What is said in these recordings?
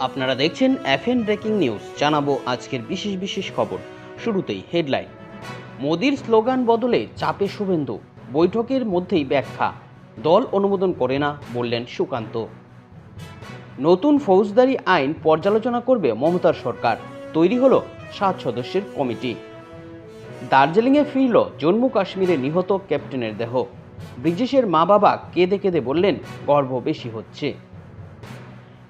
আপনারা দেখছেন FN breaking news. জানাব আজকের বিশেষ বিশেষ খবর। শুরুতেই হেডলাইন। মোদির স্লোগান বদলে চাপে শুভেন্দু। বৈঠকের মধ্যেই ব্যাখ্যা। দল অনুমোদন করে না, বললেন সুকান্ত। নতুন ফৌজদারি আইন পর্যালোচনা করবে মমতার সরকার। তৈরি হলো সাত সদস্যের কমিটি। দার্জিলিংয়ে ফিরল জম্মু কাশ্মীরে নিহত ক্যাপ্টেনের দেহ। ব্রিজেশের মা বাবা কেঁদে কেঁদে বললেন, গর্ব বেশি হচ্ছে।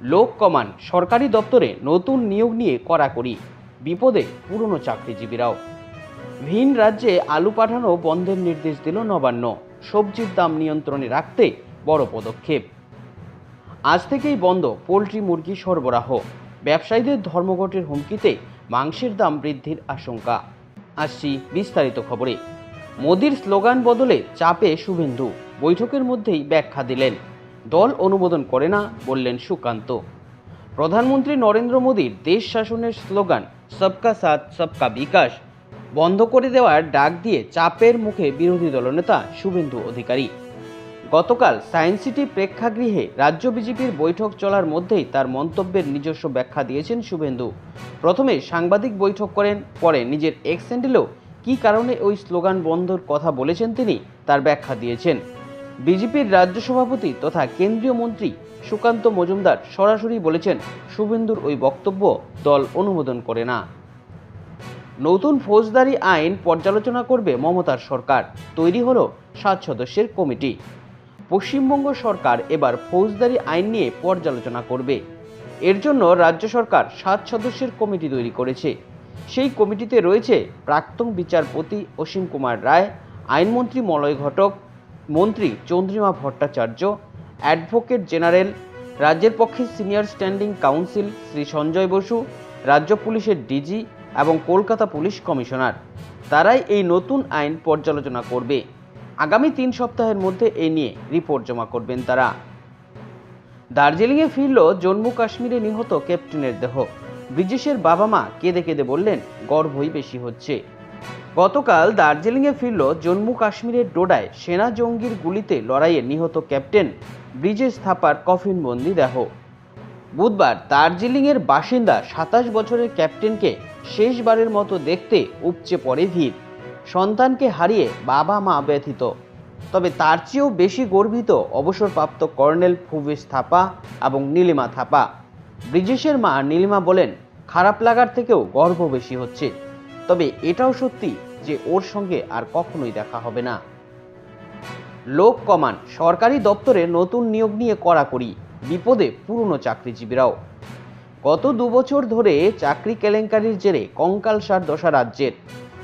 লোক কমান সরকারি দপ্তরে নতুন নিয়োগ নিয়ে কড়াকড়ি। বিপদে পুরনো চাকরিজীবীরাও। ভিন রাজ্যে আলু পাঠানো বন্ধের নির্দেশ দিল নবান্ন। সবজির দাম নিয়ন্ত্রণে রাখতে বড় পদক্ষেপ। আজ থেকেই বন্ধ পোলট্রি মুরগি সরবরাহ। ব্যবসায়ীদের ধর্মঘটের হুমকিতে মাংসের দাম বৃদ্ধির আশঙ্কা। আসছি বিস্তারিত খবরে। মোদির স্লোগান বদলে চাপে শুভেন্দু। বৈঠকের মধ্যেই ব্যাখ্যা দিলেন। দল অনুমোদন করে না বললেন সুকান্ত। প্রধানমন্ত্রী নরেন্দ্র মোদীর দেশ শাসনের স্লোগান, সবকা সাথ, সবকা বিকাশ বন্ধ করে দেওয়ার ডাক দিয়ে চাপের মুখে বিরোধী দলনেতা শুভেন্দু অধিকারী। গতকাল সায়েন্স সিটি প্রেক্ষাগৃহে রাজ্য বিজেপির বৈঠক চলার মধ্যেই তার মন্তব্যের নিজস্ব ব্যাখ্যা দিয়েছেন শুভেন্দু। প্রথমে সাংবাদিক বৈঠক করেন, পরে নিজের এক্স হ্যান্ডেলেও কী কারণে ওই স্লোগান বন্ধর কথা বলেছেন তিনি তার ব্যাখ্যা দিয়েছেন। বিজেপির রাজ্য সভাপতি তথা কেন্দ্রীয় মন্ত্রী সুকান্ত মজুমদার সরাসরি বলেছেন, শুভেন্দুর ওই বক্তব্য দল অনুমোদন করে না। নতুন ফৌজদারি আইন পর্যালোচনা করবে মমতার সরকার। তৈরি হলো সাত সদস্যের কমিটি। পশ্চিমবঙ্গ সরকার এবার ফৌজদারি আইন নিয়ে পর্যালোচনা করবে। এর জন্য রাজ্য সরকার সাত সদস্যের কমিটি তৈরি করেছে। সেই কমিটিতে রয়েছে প্রাক্তন বিচারপতি অসীম কুমার রায়, আইনমন্ত্রী মলয় ঘটক মন্ত্রী চন্দ্রিমা ভট্টাচার্য, অ্যাডভোকেট জেনারেল, রাজ্যের পক্ষে senior standing counsel Shri Sanjay Basu, রাজ্য পুলিশের ডিজি এবং কলকাতা পুলিশ কমিশনার। তারাই এই নতুন আইন পর্যালোচনা করবে। আগামী তিন সপ্তাহের মধ্যে এ নিয়ে রিপোর্ট জমা করবেন তারা। দার্জিলিংয়ে ফিরল জম্মু কাশ্মীরে নিহত ক্যাপ্টেনের দেহ। ব্রিজেশের বাবা মা কেঁদে কেঁদে বললেন গর্বই বেশি হচ্ছে। গতকাল দার্জিলিংয়ে ফিরল জম্মু কাশ্মীরের ডোডায় সেনা জঙ্গির গুলিতে লড়াইয়ে নিহত ক্যাপ্টেন ব্রিজেশ থাপার কফিনবন্দি দেহ। বুধবার দার্জিলিংয়ের বাসিন্দা সাতাশ বছরের ক্যাপ্টেনকে শেষবারের মতো দেখতে উপচে পড়ে ভিড়। সন্তানকে হারিয়ে বাবা মা ব্যথিত। তবে তার চেয়েও বেশি গর্বিত অবসরপ্রাপ্ত কর্নেল ফুবেশ থাপা এবং নীলিমা থাপা। ব্রিজেশের মা নীলিমা বলেন, খারাপ লাগার থেকেও গর্ব বেশি হচ্ছে। তবে এটাও সত্যি যে ওর সঙ্গে আর কখনোই দেখা হবে না। লোক কমান, সরকারি দপ্তরে নতুন নিয়োগ নিয়ে কড়াকড়ি বিপদে পুরনো চাকরিজীবীরাও। গত দুবছর ধরে চাকরি কেলেঙ্কারির জেরে কঙ্কালসার দশা রাজ্যের।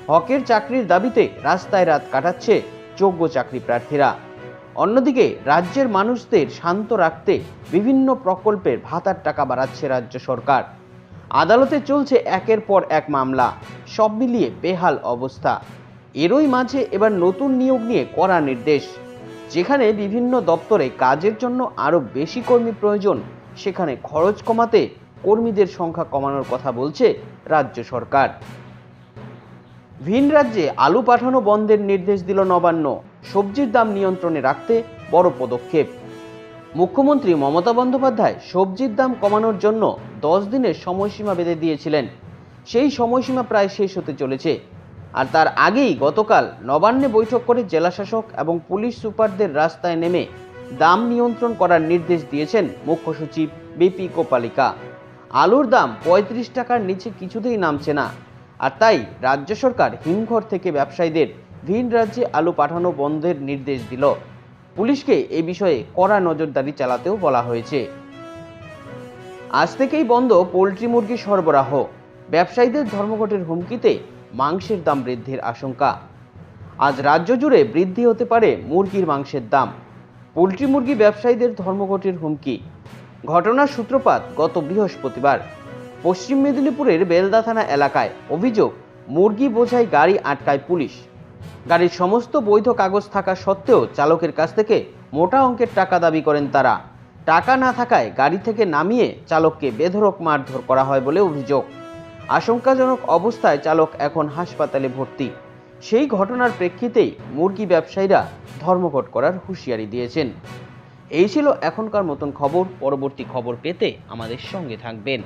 হকের চাকরির দাবিতে রাস্তায় রাত কাটাচ্ছে যোগ্য চাকরি প্রার্থীরা। অন্যদিকে রাজ্যের মানুষদের শান্ত রাখতে বিভিন্ন প্রকল্পের ভাতার টাকা বাড়াচ্ছে রাজ্য সরকার। আদালতে চলছে একের পর এক মামলা। সব মিলিয়ে বেহাল অবস্থা। এরই মাঝে এবার নতুন নিয়োগ নিয়ে করা নির্দেশ। যেখানে বিভিন্ন দপ্তরে কাজের জন্য আরও বেশি কর্মী প্রয়োজন, সেখানে খরচ কমাতে কর্মীদের সংখ্যা কমানোর কথা বলছে রাজ্য সরকার। ভিন রাজ্যে আলু পাঠানো বন্ধের নির্দেশ দিল নবান্ন। সবজির দাম নিয়ন্ত্রণে রাখতে বড় পদক্ষেপ। মুখ্যমন্ত্রী মমতা বন্দ্যোপাধ্যায় সবজির দাম কমানোর জন্য দশ দিনের সময়সীমা বেঁধে দিয়েছিলেন। সেই সময়সীমা প্রায় শেষ হতে চলেছে। আর তার আগেই গতকাল নবান্নে বৈঠক করে জেলাশাসক এবং পুলিশ সুপারদের রাস্তায় নেমে দাম নিয়ন্ত্রণ করার নির্দেশ দিয়েছেন মুখ্য সচিব বিপি কোপালিকা। আলুর দাম পঁয়ত্রিশ টাকার নিচে কিছুতেই নামছে না। আর তাই রাজ্য সরকার হিমঘর থেকে ব্যবসায়ীদের ভিন রাজ্যে আলু পাঠানো বন্ধের নির্দেশ দিল। পুলিশকে এ বিষয়ে কড়া নজরদারি চালাতেও বলা হয়েছে। আজ থেকেই বন্ধ পোলট্রি মুরগি সরবরাহ। ব্যবসায়ীদের ধর্মঘটের হুমকিতে মাংসের দাম বৃদ্ধির আশঙ্কা। আজ রাজ্য জুড়ে বৃদ্ধি হতে পারে মুরগির মাংসের দাম। পোলট্রি মুরগি ব্যবসায়ীদের ধর্মঘটের হুমকি। ঘটনার সূত্রপাত গত বৃহস্পতিবার। পশ্চিম মেদিনীপুরের বেলদা থানা এলাকায় অভিযোগ, মুরগি বোঝাই গাড়ি আটকায় পুলিশ। গাড়ির সমস্ত বৈধ কাগজ থাকা সত্ত্বেও চালকের কাছ থেকে মোটা অঙ্কের টাকা দাবি করেন তারা। টাকা না থাকায় গাড়ি থেকে নামিয়ে চালককে বেধরক মারধর করা হয় বলে অভিযোগ। আশঙ্কাজনক অবস্থায় চালক এখন হাসপাতালে ভর্তি। সেই ঘটনার প্রেক্ষিতেই মুরগি ব্যবসায়ীরা ধর্মঘট করার হুঁশিয়ারি দিয়েছেন। এই ছিল এখনকার মতন খবর। পরবর্তী খবর পেতে আমাদের সঙ্গে থাকবেন।